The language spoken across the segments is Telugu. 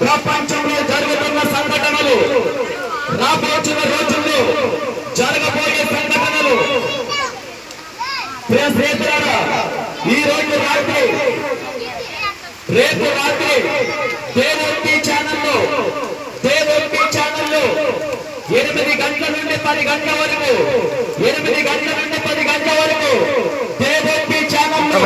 ప్రపంచంలో జరుగుతున్న సంఘటనలు రాబోచిన రోజుల్లో జరగబోయే సంఘటనలు. ఈ రోజు రాత్రి రేపు రాత్రి దేవోటి ఛానల్లో దేవోటి ఛానల్లో ఎనిమిది గంటల నుండి పది గంటల వరకు ఎనిమిది గంటల నుండి పది గంటల వరకు దేవోటి ఛానల్లో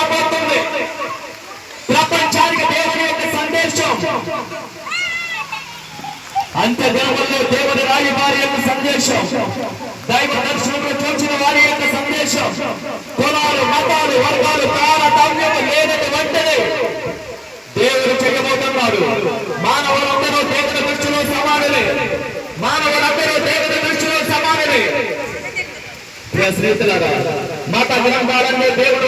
రాబోతుంది. ప్రపంచానికి దేవుని యొక్క సందేశం. అంత దినముల్లో దేవుని రాయి వారి యొక్క సందేశం. దైవ దర్శనంలో చూచిన వారి యొక్క సందేశం. కులాలు మతాలు వర్గాలు కాల తారతమ్యం లేనటి వెంటనే దేవుడు చెయ్యబోతున్నాడు మానవులందరూ దేవుని దృష్టిలో సమానమే మానవులందరూ దేవుని దృష్టిలో సమానమే స్నేహితులారా మత గ్రంథాలన్నీ దేవుడు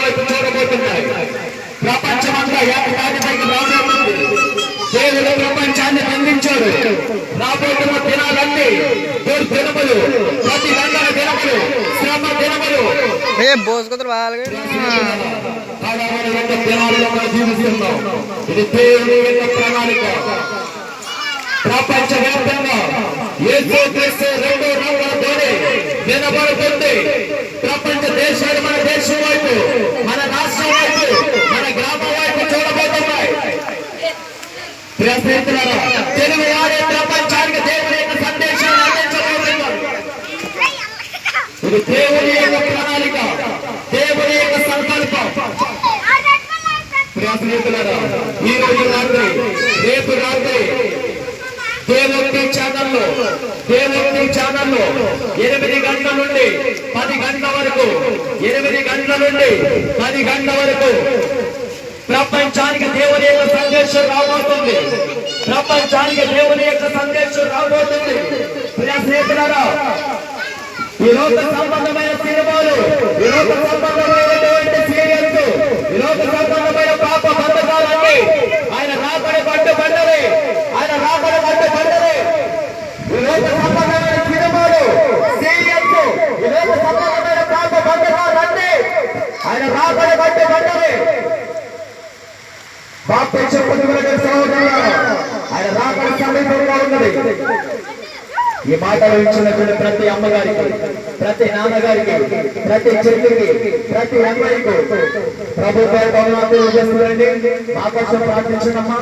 రాబోతున్న దినాలన్నీ దుర్దినములు ప్రతి గంటల దినములు. శ్రమ దినములు. ఏ బోసుకుతారు యొక్క దినాలలో మనం జీవిస్తున్నాం. ఇది దేవుని యొక్క ప్రణాళిక. ప్రపంచ ప్రియ తెలుగు వాడే ప్రపంచానికి దేవుని యొక్క సందేశాన్ని అందించబోతున్నారు ఇది దేవుని యొక్క ప్రణాళిక దేవుని యొక్క సంకల్పం. ఈ రోజు రాత్రి రేపు రాత్రి దేవోక్తి ఛానల్లో దేవోక్తి ఛానల్లో ఎనిమిది గంటల నుండి పది గంటల వరకు ఎనిమిది గంటల నుండి పది గంటల వరకు ప్రపంచానికి దేవుని యొక్క సందేశం రాబోతుంది. ప్రపంచానికి దేవుని యొక్క సందేశం రాబోతుంది. ప్రియ స్నేహితులారా ఈ సంబంధమైన సినిమాలు ఈ సంబంధమైనటువంటి సీరియల్స్ ఈ సంబంధమైన పాప బంధకాలన్నీ ఆయన రాబడి పట్టు పడ్డది ఆయన రాబడి పట్టు పడ్డది ఈ సంబంధమైన సినిమాలు సీరియల్స్ ఈ సంబంధమైన పాప బంధకాలన్నీ ఆయన రాబడి పట్టు బాప్తిక్ష పొందుకున్న సహోదరులారా, ఆయన రాకడ సమీపంగా ఉన్నది ఈ మాటలు ఇచ్చినటువంటి ప్రతి అమ్మగారికి ప్రతి నాన్నగారికి ప్రతి చెల్లికి ప్రతి అమ్మాయికి ప్రభుత్వ భవనాలు చేస్తుందండి మా కోసం ప్రార్థించడమ్మా